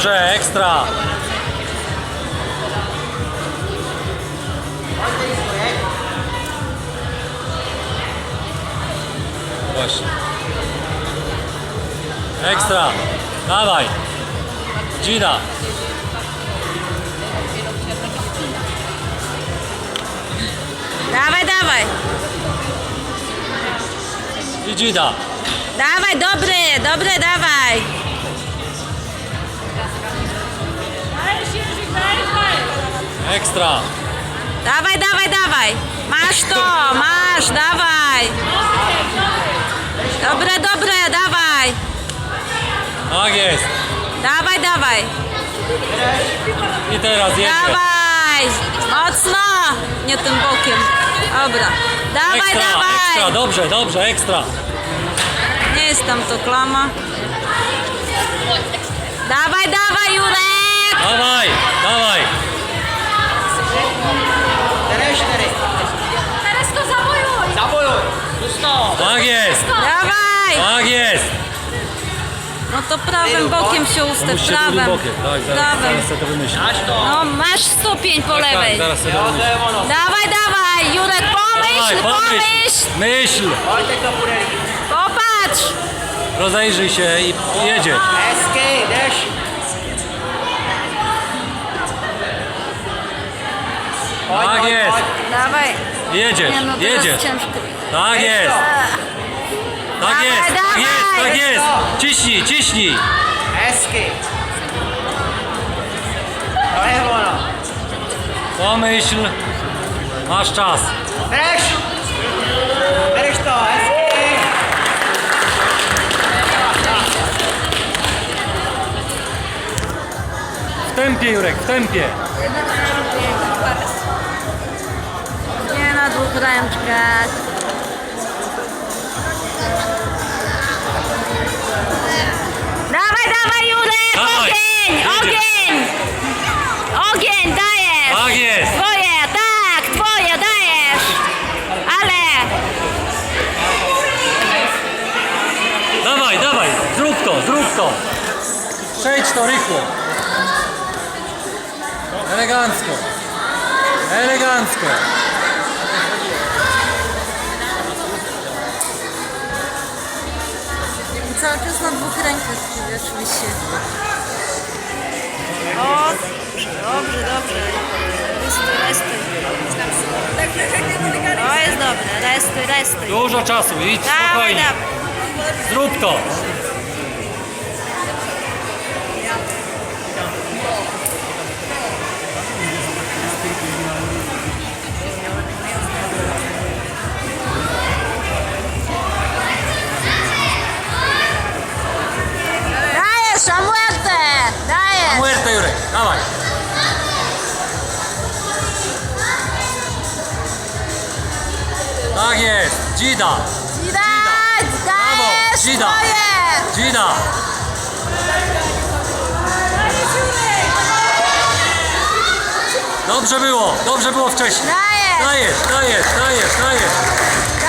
dobrze, ekstra. Właśnie. Ekstra. Dawaj. Gina. Dawaj, dawaj. I. Dawaj, dobry, dobry, dawaj. Ekstra. Dawaj, dawaj, dawaj. Masz to, masz, dawaj. Dobre, dobre, dawaj. Tak jest. Dawaj, dawaj. I teraz jedzie. Dawaj. Mocno. Nie tym bokiem. Dobra. Dawaj, Ekstra, dawaj. ekstra, dobrze, dobrze, ekstra. Nie jest tam to klama. Dawaj, dawaj, Jurek. Dawaj, dawaj. Dawaj. tak jest. No to prawym bokiem się ustaw, musicie drugim prawym. bokiem. Tak, zaraz, Prawym. zaraz sobie to wymyślę. Aż to! No masz stopień po Tak, lewej. zaraz sobie to wymyślę. Odlewo no! Dawaj, dawaj, Jurek, pomyśl, pomyśl. Myśl. Wojtek do Pureli! Popatrz. Rozejrzyj się i jedzie. Tak jest. Dawaj. Jedziesz, Nie no, teraz jedziesz. ciężko. Tak jest, tak Dawaj, jest, tak dawaj. jest, tak jest. Ciśnij, ciśnij. Eski! Lewo no! Pomyśl. Masz czas. Deszcz! Deszcz to! Eski! W tempie, Jurek, w tempie. Nie na dwóch ręczkach. To. Przejdź to rychło. Elegancko. Elegancko. cały czas na dwóch rękach przywieszły się. O, dobrze, dobrze. Restuj, restuj. O, jest dobre, restuj, restuj. Dużo czasu, idź Dawaj, spokojnie. dawaj. Zrób to. Dawaj. Tak jest, Gida, Daj, Brawo, swoje! Gida. Dobrze było, dobrze było wcześniej. Dajesz! Dajesz, dajesz, dajesz, dajesz.